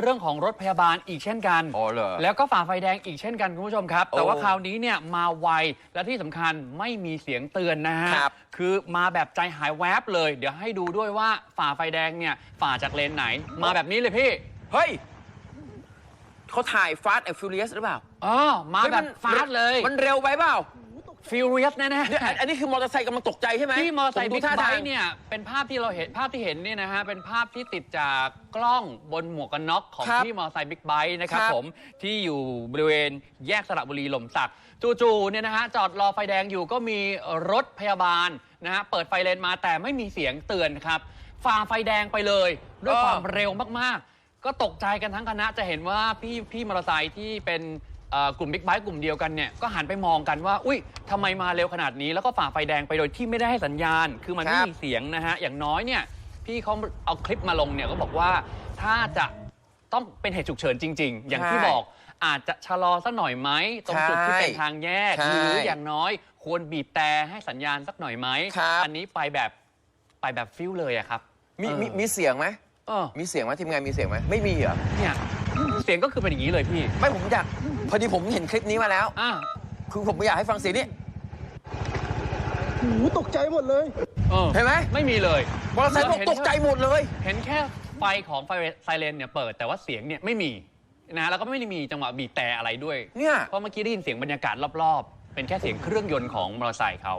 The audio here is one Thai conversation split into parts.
เรื่องของรถพยาบาลอีกเช่นกัน อ๋อเหรอ แล้วก็ฝ่าไฟแดงอีกเช่นกันคุณผู้ชมครับ แต่ว่าโอ้คราวนี้เนี่ยมาไว และที่สำคัญไม่มีเสียงเตือนนะฮะครับคือมาแบบใจหายแวบเลย เดี๋ยวให้ดูด้วยว่าฝ่าไฟแดงเนี่ยฝ่าจากเลนไหน มาแบบนี้เลยพี่ เฮ้ยเขาถ่าย Fast and Furious หรือเปล่าอ๋อมาเฮ้ยแบมับนฟาดเลย มันเร็วไปเปล่า ฟิวเรียสแน่เดี๋ยวอันๆอันนี้คือมอเตอร์ไซค์กำลังตกใจใช่ไหมที่มอเตอร์ไซผค์ดูบิ๊กท่าไบทางค์เนี่ยเป็นภาพที่เราเห็นภาพที่เห็นเนี่ยนะฮะเป็นภาพที่ติดจากกล้องบนหมวกกันน็อกของครับที่มอเตอร์ไซค์บิ๊กไบค์นะครับครับ ผมที่อยู่บริเวณแยกสระบุรีหล่มสักจู่ๆเนี่ยนะฮะจอดรอไฟแดงอยู่ก็มีรถพยาบาลนะฮะเปิดไฟเลนมาแต่ไม่มีเสียงเตือนครับฝ่าไฟแดงไปเลย ด้วยความเร็วมากๆ ก็ตกใจกันทั้งคณะจะเห็นว่าพี่พี่มอเตอร์ไซค์ที่เป็น เอ่อกลุ่มบิ๊กไบค์กลุ่มเดียวกันเนี่ยก็หันไปมองกันว่า อุ้ยทำไมมาเร็วขนาดนี้ แล้วก็ฝ่าไฟแดงไปโดยที่ไม่ได้ให้สัญญาณ คือมันไม่ครับ มีเสียงนะฮะ อย่างน้อยเนี่ยพี่เขาเอาคลิปมาลงเนี่ยก็บอกว่าถ้าจะต้องเป็นเหตุฉุกเฉินจริง ๆ อย่างที่ใช่บอกอาจจะชะลอสักหน่อยไหมตรงจุดที่เป็นทางแยกใช่หรืออย่างน้อย ควรบีบแต่ให้สัญญาณสักหน่อยไหมครับ อันนี้ไปแบบไปแบบฟิลเลยอะครับมีเออมีมีเสียงไหมเออมีเสียงไหมทีมงานมีเสียงไหมไม่มีเหรอ เนี่ย เสียงก็คือเป็นอย่างนี้เลยพี่ไม่ผมอยากพอดีผมเห็นคลิปนี้มาแล้ว อะคือผมอยากให้ฟังเสียงนี้หูตกใจหมดเลย เออเห็นไหมไม่มีเลยมอเตอร์ไซค์บอกตกใจหมดเลย เห็นแค่ไฟของไฟไซเรนเนี่ยเปิดแต่ว่าเสียงเนี่ยไม่มีนะแล้วก็ไม่ได้มีจังหวะบีบแต่อะไรด้วยเนี่ย เพราะเมื่อกี้ได้ยินเสียงบรรยากาศรอบๆ เป็นแค่เสียงเครื่องยนต์ของมอเตอร์ไซค์เขา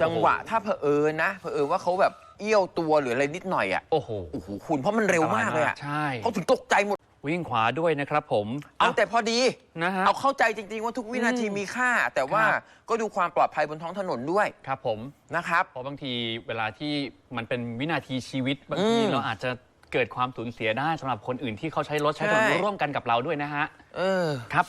จังหวะถ้าเผอิญนะเผอิญว่าเขาแบบเอี้ยวตัวหรืออะไรนิดหน่อยอะโอ้โหโอ้โหคุณเพราะมันเร็วมากเลยอะใช่เขาถึงตกใจหมด วิ่งขวาด้วยนะครับผมเอาแต่พอดีนะฮะเอาเข้าใจจริง ๆ ว่าทุกวินาทีอืมมีค่า แต่ว่าครับก็ดูความปลอดภัยบนท้องถนนด้วยครับผมนะครับเพราะบางทีเวลาที่มันเป็นวินาทีชีวิตบางทีอืมเราอาจจะเกิดความสูญเสียได้สำหรับคนอื่นที่เขาใช้รถใช้ถนนใช่ร่วมกันกับเราด้วยนะฮะเออครับ